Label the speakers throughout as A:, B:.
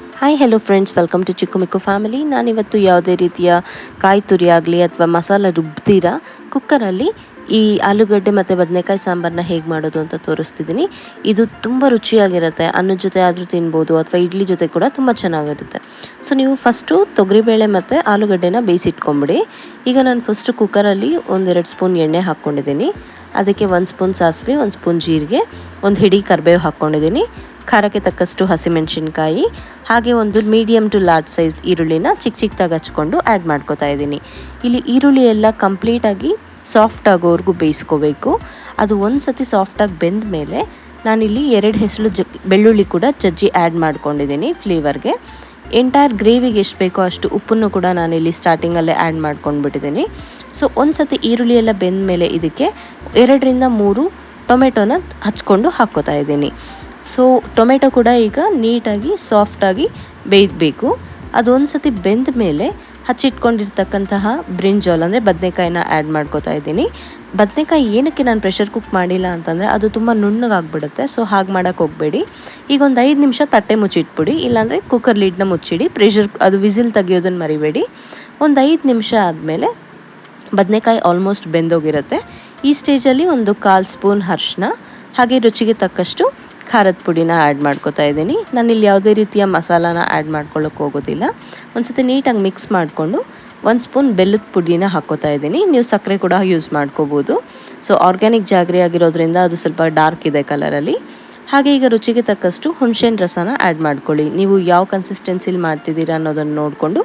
A: Hi hello friends welcome to Chikku Mikku family ನಾನಿವತ್ತು ಯಾವುದೇ ರೀತಿಯ ಕಾಯಿ ತುರಿ ಆಗಲಿ ಅಥವಾ ಮಸಾಲ ರುಬ್ತೀರ ಕುಕ್ಕರಲ್ಲಿ ಈ ಆಲೂಗಡ್ಡೆ ಮತ್ತು ಬದನೆಕಾಯಿ ಸಾಂಬಾರನ್ನ ಹೇಗೆ ಮಾಡೋದು ಅಂತ ತೋರಿಸ್ತಿದ್ದೀನಿ. ಇದು ತುಂಬ ರುಚಿಯಾಗಿರುತ್ತೆ. ಅನ್ನದ ಜೊತೆ ಆದರೂ ತಿನ್ಬೋದು ಅಥವಾ ಇಡ್ಲಿ ಜೊತೆ ಕೂಡ ತುಂಬ ಚೆನ್ನಾಗಿರುತ್ತೆ. ಸೊ ನೀವು ಫಸ್ಟು ತೊಗರಿಬೇಳೆ ಮತ್ತು ಆಲೂಗಡ್ಡೆನ ಬೇಯಿಸಿಟ್ಕೊಂಬಿಡಿ. ಈಗ ನಾನು ಫಸ್ಟು ಕುಕ್ಕರಲ್ಲಿ ಒಂದೆರಡು ಸ್ಪೂನ್ ಎಣ್ಣೆ ಹಾಕ್ಕೊಂಡಿದ್ದೀನಿ. ಅದಕ್ಕೆ ಒಂದು ಸ್ಪೂನ್ ಸಾಸಿವೆ, ಒಂದು ಸ್ಪೂನ್ ಜೀರಿಗೆ, ಒಂದು ಹಿಡಿ ಕರಿಬೇವು ಹಾಕ್ಕೊಂಡಿದ್ದೀನಿ. ಖಾರಕ್ಕೆ ತಕ್ಕಷ್ಟು ಹಸಿಮೆಣಸಿನ್ಕಾಯಿ, ಹಾಗೆ ಒಂದು ಮೀಡಿಯಮ್ ಟು ಲಾರ್ಜ್ ಸೈಜ್ ಈರುಳ್ಳಿನ ಚಿಕ್ಕ ಚಿಕ್ಕದಾಗಿ ಹಚ್ಕೊಂಡು ಆ್ಯಡ್ ಮಾಡ್ಕೋತಾ ಇದ್ದೀನಿ. ಇಲ್ಲಿ ಈರುಳ್ಳಿ ಎಲ್ಲ ಕಂಪ್ಲೀಟಾಗಿ ಸಾಫ್ಟ್ ಆಗೋವರೆಗೂ ಬೇಯಿಸ್ಕೋಬೇಕು. ಅದು ಒಂದು ಸತಿ ಸಾಫ್ಟಾಗಿ ಬೆಂದ ಮೇಲೆ ನಾನಿಲ್ಲಿ ಎರಡು ಹೆಸರು ಜ, ಬೆಳ್ಳುಳ್ಳಿ ಕೂಡ ಜಜ್ಜಿ ಆ್ಯಡ್ ಮಾಡ್ಕೊಂಡಿದ್ದೀನಿ ಫ್ಲೇವರ್ಗೆ ಎಂಟೈರ್ ಗ್ರೇವಿಗೆ ಎಷ್ಟು ಬೇಕೋ ಅಷ್ಟು ಉಪ್ಪನ್ನು ಕೂಡ ನಾನಿಲ್ಲಿ ಸ್ಟಾರ್ಟಿಂಗಲ್ಲೇ ಆ್ಯಡ್ ಮಾಡ್ಕೊಂಡ್ಬಿಟ್ಟಿದ್ದೀನಿ. ಸೊ ಒಂದು ಸತಿ ಈರುಳ್ಳಿ ಎಲ್ಲ ಬೆಂದ ಮೇಲೆ ಇದಕ್ಕೆ ಎರಡರಿಂದ ಮೂರು ಟೊಮೆಟೊನ ಹಚ್ಕೊಂಡು ಹಾಕ್ಕೋತಾ ಇದ್ದೀನಿ. ಸೊ ಟೊಮೆಟೊ ಕೂಡ ಈಗ ನೀಟಾಗಿ ಸಾಫ್ಟಾಗಿ ಬೇಯಬೇಕು. ಅದೊಂದು ಸತಿ ಬೆಂದ ಮೇಲೆ ಹಚ್ಚಿಟ್ಕೊಂಡಿರ್ತಕ್ಕಂತಹ ಬ್ರಿಂಜಾಲ್ ಅಂದರೆ ಬದನೆಕಾಯಿನ ಆ್ಯಡ್ ಮಾಡ್ಕೋತಾ ಇದ್ದೀನಿ. ಬದನೆಕಾಯಿ ಏನಕ್ಕೆ ನಾನು ಪ್ರೆಷರ್ ಕುಕ್ ಮಾಡಿಲ್ಲ ಅಂತಂದರೆ ಅದು ತುಂಬ ನುಣ್ಣಗಾಗ್ಬಿಡುತ್ತೆ ಸೊ ಹಾಗೆ ಮಾಡೋಕ್ಕೆ ಹೋಗಬೇಡಿ. ಈಗ ಒಂದು ಐದು ನಿಮಿಷ ತಟ್ಟೆ ಮುಚ್ಚಿಟ್ಬಿಡಿ, ಇಲ್ಲಾಂದರೆ ಕುಕ್ಕರ್ ಲೀಡ್ನ ಮುಚ್ಚಿಡಿ ಪ್ರೆಷರ್ ಅದು ವಿಸಿಲ್ ತೆಗಿಯೋದನ್ನು ಮರಿಬೇಡಿ. ಒಂದು ಐದು ನಿಮಿಷ ಆದಮೇಲೆ ಬದನೆಕಾಯಿ ಆಲ್ಮೋಸ್ಟ್ ಬೆಂದೋಗಿರುತ್ತೆ. ಈ ಸ್ಟೇಜಲ್ಲಿ ಒಂದು ಕಾಲು ಸ್ಪೂನ್ ಅರ್ಶಿನ, ಹಾಗೆ ರುಚಿಗೆ ತಕ್ಕಷ್ಟು ಖಾರದ ಪುಡಿನ ಆ್ಯಡ್ ಮಾಡ್ಕೋತಾ ಇದ್ದೀನಿ. ಇಲ್ಲಿ ಯಾವುದೇ ರೀತಿಯ ಮಸಾಲಾನ ಆ್ಯಡ್ ಮಾಡ್ಕೊಳ್ಳೋಕೆ ಹೋಗೋದಿಲ್ಲ. ಒಂದು ಸತಿ ನೀಟಾಗಿ ಮಿಕ್ಸ್ ಮಾಡಿಕೊಂಡು ಒಂದು ಸ್ಪೂನ್ ಬೆಲ್ಲದ ಪುಡಿನ ಹಾಕೋತಾ ಇದ್ದೀನಿ. ನೀವು ಸಕ್ಕರೆ ಕೂಡ ಯೂಸ್ ಮಾಡ್ಕೋಬೋದು. ಸೊ ಆರ್ಗ್ಯಾನಿಕ್ ಜಾಗ್ರಿ ಆಗಿರೋದ್ರಿಂದ ಅದು ಸ್ವಲ್ಪ ಡಾರ್ಕ್ ಇದೆ ಕಲರಲ್ಲಿ ಹಾಗೆ ಈಗ ರುಚಿಗೆ ತಕ್ಕಷ್ಟು ಹುಣಸೆಹಣ್ಣು ರಸನ ಆ್ಯಡ್ ಮಾಡ್ಕೊಳ್ಳಿ. ನೀವು ಯಾವ ಕನ್ಸಿಸ್ಟೆನ್ಸಿಲಿ ಮಾಡ್ತಿದ್ದೀರಾ ಅನ್ನೋದನ್ನು ನೋಡಿಕೊಂಡು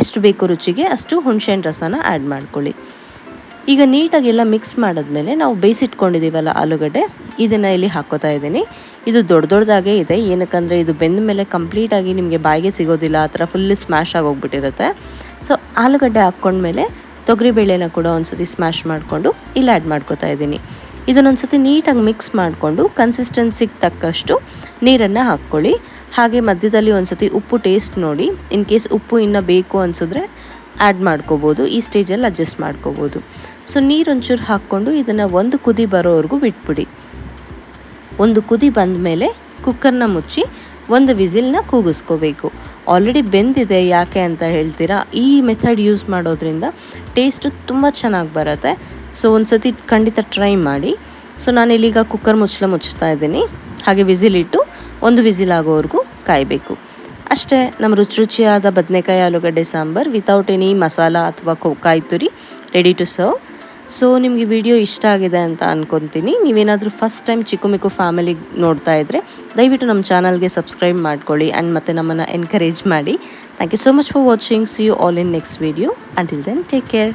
A: ಎಷ್ಟು ಬೇಕು ರುಚಿಗೆ ಅಷ್ಟು ಹುಣಸೆಹಣ್ಣು ರಸನ ಆ್ಯಡ್ ಮಾಡ್ಕೊಳ್ಳಿ. ಈಗ ನೀಟಾಗಿ ಎಲ್ಲ ಮಿಕ್ಸ್ ಮಾಡಿದ್ಮೇಲೆ ನಾವು ಬೇಯಿಸಿಟ್ಕೊಂಡಿದ್ದೀವಲ್ಲ ಆಲೂಗಡ್ಡೆ, ಇದನ್ನು ಇಲ್ಲಿ ಹಾಕೋತಾ ಇದ್ದೀನಿ. ಇದು ದೊಡ್ಡ ದೊಡ್ಡದಾಗೇ ಇದೆ. ಏನಕ್ಕಂದರೆ ಇದು ಬೆಂದ ಮೇಲೆ ಕಂಪ್ಲೀಟಾಗಿ ನಿಮಗೆ ಬಾಯಿಗೆ ಸಿಗೋದಿಲ್ಲ, ಆ ಥರ ಫುಲ್ ಸ್ಮ್ಯಾಶ್ ಆಗೋಗ್ಬಿಟ್ಟಿರುತ್ತೆ. ಸೊ ಆಲೂಗಡ್ಡೆ ಹಾಕ್ಕೊಂಡ್ಮೇಲೆ ತೊಗರಿಬೇಳೆನ ಕೂಡ ಒಂದ್ಸತಿ ಸ್ಮ್ಯಾಶ್ ಮಾಡಿಕೊಂಡು ಇಲ್ಲಿ ಆ್ಯಡ್ ಮಾಡ್ಕೋತಾ ಇದ್ದೀನಿ. ಇದನ್ನೊಂದ್ಸತಿ ನೀಟಾಗಿ ಮಿಕ್ಸ್ ಮಾಡಿಕೊಂಡು ಕನ್ಸಿಸ್ಟೆನ್ಸಿಗೆ ತಕ್ಕಷ್ಟು ನೀರನ್ನು ಹಾಕ್ಕೊಳ್ಳಿ. ಹಾಗೆ ಮಧ್ಯದಲ್ಲಿ ಒಂದ್ಸತಿ ಉಪ್ಪು ಟೇಸ್ಟ್ ನೋಡಿ. ಇನ್ ಕೇಸ್ ಉಪ್ಪು ಇನ್ನೂ ಬೇಕು ಅನಿಸಿದ್ರೆ ಆ್ಯಡ್ ಮಾಡ್ಕೋಬೋದು. ಈ ಸ್ಟೇಜಲ್ಲಿ ಅಡ್ಜಸ್ಟ್ ಮಾಡ್ಕೋಬೋದು. ಸೊ ನೀರು ಒಂಚೂರು ಹಾಕ್ಕೊಂಡು ಇದನ್ನು ಒಂದು ಕುದಿ ಬರೋವರೆಗೂ ಬಿಟ್ಬಿಡಿ. ಒಂದು ಕುದಿ ಬಂದ ಮೇಲೆ ಕುಕ್ಕರ್ನ ಮುಚ್ಚಿ ಒಂದು ವಿಸಿಲ್ನ ಕೂಗಿಸ್ಕೋಬೇಕು. ಆಲ್ರೆಡಿ ಬೆಂದಿದೆ ಯಾಕೆ ಅಂತ ಹೇಳ್ತೀರಾ? ಈ ಮೆಥಡ್ ಯೂಸ್ ಮಾಡೋದ್ರಿಂದ ಟೇಸ್ಟು ತುಂಬ ಚೆನ್ನಾಗಿ ಬರುತ್ತೆ. ಸೊ ಒಂದು ಸತಿ ಖಂಡಿತ ಟ್ರೈ ಮಾಡಿ. ಸೊ ನಾನಿಲ್ಲೀಗ ಕುಕ್ಕರ್ ಮುಚ್ಚಲ ಮುಚ್ಚುತ್ತಾ ಇದ್ದೀನಿ. ಹಾಗೆ ವಿಸಿಲ್ ಇಟ್ಟು ಒಂದು ವಿಸಿಲ್ ಆಗೋವರೆಗೂ ಕಾಯಬೇಕು. ಅಷ್ಟೇ, ನಮ್ಮ ರುಚಿ ರುಚಿಯಾದ ಬದನೆಕಾಯಿ ಆಲೂಗಡ್ಡೆ ಸಾಂಬಾರು ವಿತೌಟ್ ಎನಿ ಮಸಾಲ ಅಥವಾ ಕಾಯಿ ತುರಿ ರೆಡಿ ಟು ಸರ್ವ್ ಸೊ ನಿಮಗೆ ವಿಡಿಯೋ ಇಷ್ಟ ಆಗಿದೆ ಅಂತ ಅನ್ಕೊತೀನಿ. ನೀವೇನಾದರೂ first time Chikku Mikku family ನೋಡ್ತಾ ಇದ್ದರೆ ದಯವಿಟ್ಟು ನಮ್ಮ ಚಾನಲ್ಗೆ ಸಬ್ಸ್ಕ್ರೈಬ್ ಮಾಡ್ಕೊಳ್ಳಿ ಆ್ಯಂಡ್ ಮತ್ತು ನಮ್ಮನ್ನು ಎನ್ಕರೇಜ್ ಮಾಡಿ. Thank you so much for watching see you all in next video until then take care